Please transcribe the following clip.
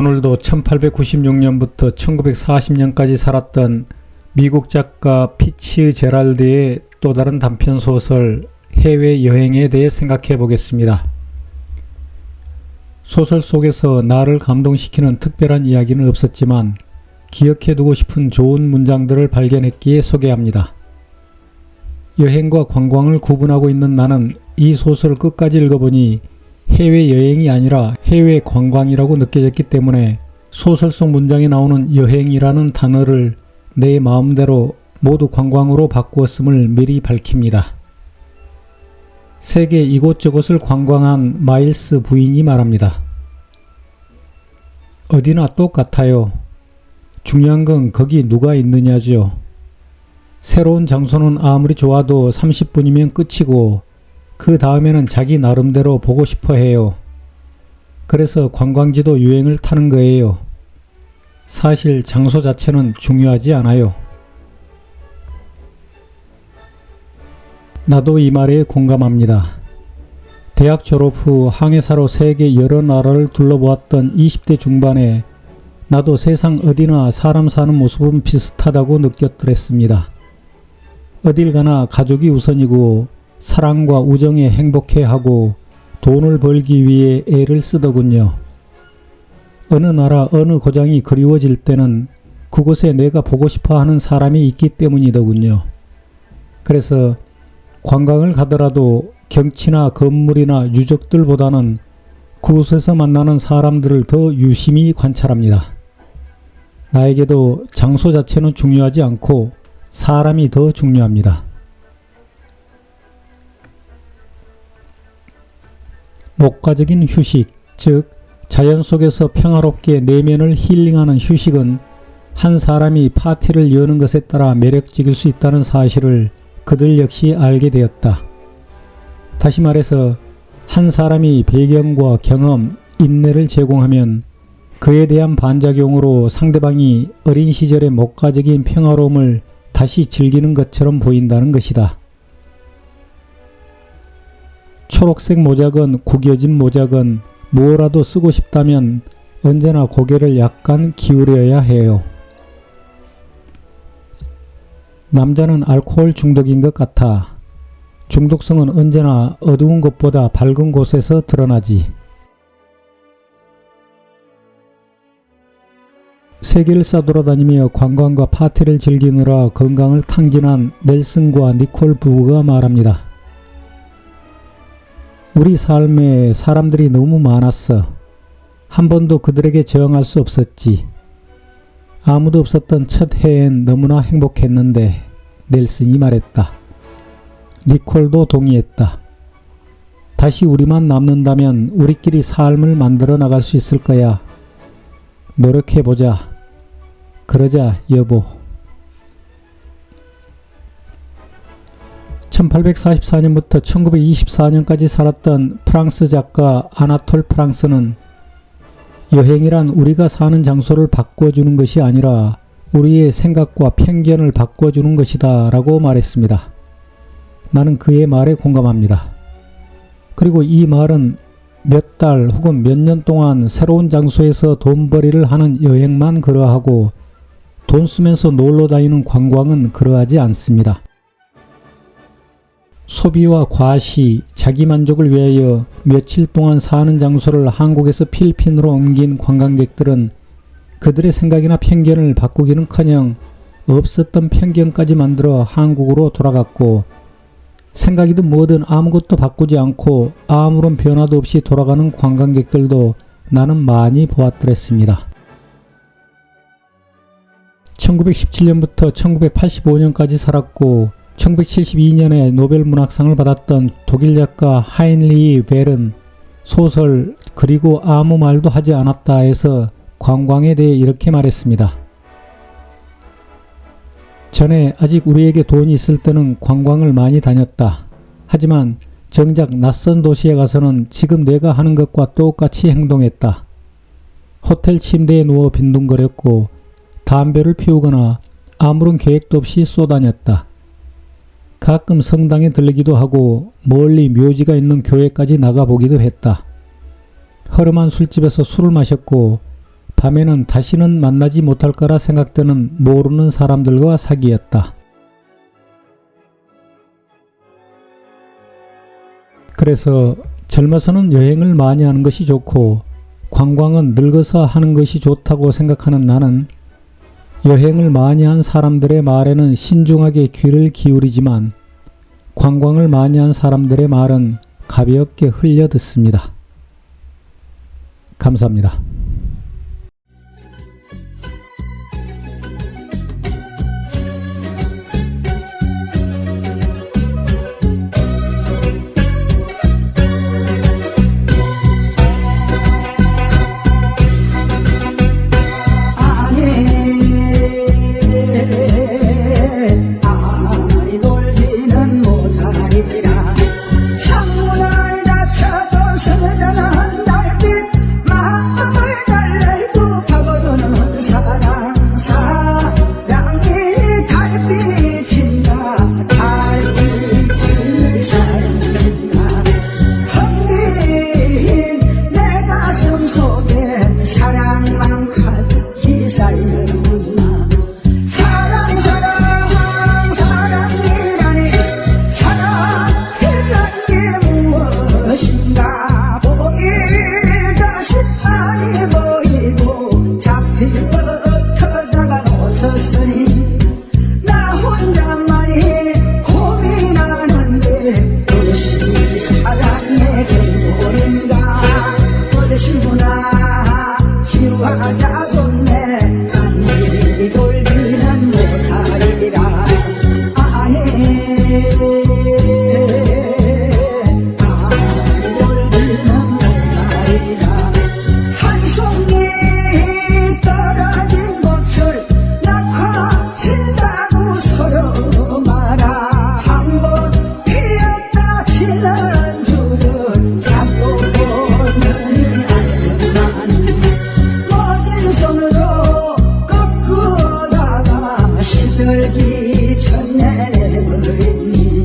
오늘도 1896년부터 1940년까지 살았던 미국 작가 피치 제랄드의 또 다른 단편 소설 해외 여행에 대해 생각해 보겠습니다. 소설 속에서 나를 감동시키는 특별한 이야기는 없었지만 기억해 두고 싶은 좋은 문장들을 발견했기에 소개합니다. 여행과 관광을 구분하고 있는 나는 이 소설을 끝까지 읽어보니 해외 여행이 아니라 해외 관광이라고 느껴졌기 때문에 소설 속 문장에 나오는 여행이라는 단어를 내 마음대로 모두 관광으로 바꾸었음을 미리 밝힙니다. 세계 이곳저곳을 관광한 마일스 부인이 말합니다. 어디나 똑같아요. 중요한 건 거기 누가 있느냐죠. 새로운 장소는 아무리 좋아도 30분이면 끝이고 그 다음에는 자기 나름대로 보고 싶어 해요. 그래서 관광지도 유행을 타는 거예요. 사실 장소 자체는 중요하지 않아요. 나도 이 말에 공감합니다. 대학 졸업 후 항해사로 세계 여러 나라를 둘러보았던 20대 중반에 나도 세상 어디나 사람 사는 모습은 비슷하다고 느꼈더랬습니다. 어딜 가나 가족이 우선이고 사랑과 우정에 행복해 하고 돈을 벌기 위해 애를 쓰더군요. 어느 나라 어느 고장이 그리워질 때는 그곳에 내가 보고 싶어 하는 사람이 있기 때문이더군요. 그래서 관광을 가더라도 경치나 건물이나 유적들보다는 그곳에서 만나는 사람들을 더 유심히 관찰합니다. 나에게도 장소 자체는 중요하지 않고 사람이 더 중요합니다. 목가적인 휴식, 즉 자연 속에서 평화롭게 내면을 힐링하는 휴식은 한 사람이 파티를 여는 것에 따라 매력적일 수 있다는 사실을 그들 역시 알게 되었다. 다시 말해서 한 사람이 배경과 경험, 인내를 제공하면 그에 대한 반작용으로 상대방이 어린 시절의 목가적인 평화로움을 다시 즐기는 것처럼 보인다는 것이다. 초록색 모작은 구겨진 모작은 뭐라도 쓰고 싶다면 언제나 고개를 약간 기울여야 해요. 남자는 알코올 중독인 것 같아. 중독성은 언제나 어두운 것보다 밝은 곳에서 드러나지. 세계를 싸돌아다니며 관광과 파티를 즐기느라 건강을 탕진한 넬슨과 니콜 부부가 말합니다. 우리 삶에 사람들이 너무 많았어. 한 번도 그들에게 저항할 수 없었지. 아무도 없었던 첫 해엔 너무나 행복했는데 넬슨이 말했다. 니콜도 동의했다. 다시 우리만 남는다면 우리끼리 삶을 만들어 나갈 수 있을 거야. 노력해보자. 그러자 여보. 1844년부터 1924년까지 살았던 프랑스 작가 아나톨 프랑스는 여행이란 우리가 사는 장소를 바꿔주는 것이 아니라 우리의 생각과 편견을 바꿔주는 것이다 라고 말했습니다. 나는 그의 말에 공감합니다. 그리고 이 말은 몇 달 혹은 몇 년 동안 새로운 장소에서 돈벌이를 하는 여행만 그러하고 돈 쓰면서 놀러 다니는 관광은 그러하지 않습니다. 소비와 과시, 자기 만족을 위하여 며칠 동안 사는 장소를 한국에서 필리핀으로 옮긴 관광객들은 그들의 생각이나 편견을 바꾸기는커녕 없었던 편견까지 만들어 한국으로 돌아갔고 생각이든 뭐든 아무것도 바꾸지 않고 아무런 변화도 없이 돌아가는 관광객들도 나는 많이 보았더랬습니다. 1917년부터 1985년까지 살았고 1972년에 노벨 문학상을 받았던 독일 작가 하인리 벨은 소설 그리고 아무 말도 하지 않았다에서 관광에 대해 이렇게 말했습니다. 전에 아직 우리에게 돈이 있을 때는 관광을 많이 다녔다. 하지만 정작 낯선 도시에 가서는 지금 내가 하는 것과 똑같이 행동했다. 호텔 침대에 누워 빈둥거렸고 담배를 피우거나 아무런 계획도 없이 쏘다녔다. 가끔 성당에 들르기도 하고 멀리 묘지가 있는 교회까지 나가보기도 했다. 허름한 술집에서 술을 마셨고 밤에는 다시는 만나지 못할 거라 생각되는 모르는 사람들과 사귀었다. 그래서 젊어서는 여행을 많이 하는 것이 좋고 관광은 늙어서 하는 것이 좋다고 생각하는 나는 여행을 많이 한 사람들의 말에는 신중하게 귀를 기울이지만 관광을 많이 한 사람들의 말은 가볍게 흘려 듣습니다. 감사합니다. 싶다니 보이고 잡힐 듯하다가 놓쳤으니 Sen çöllere böldüm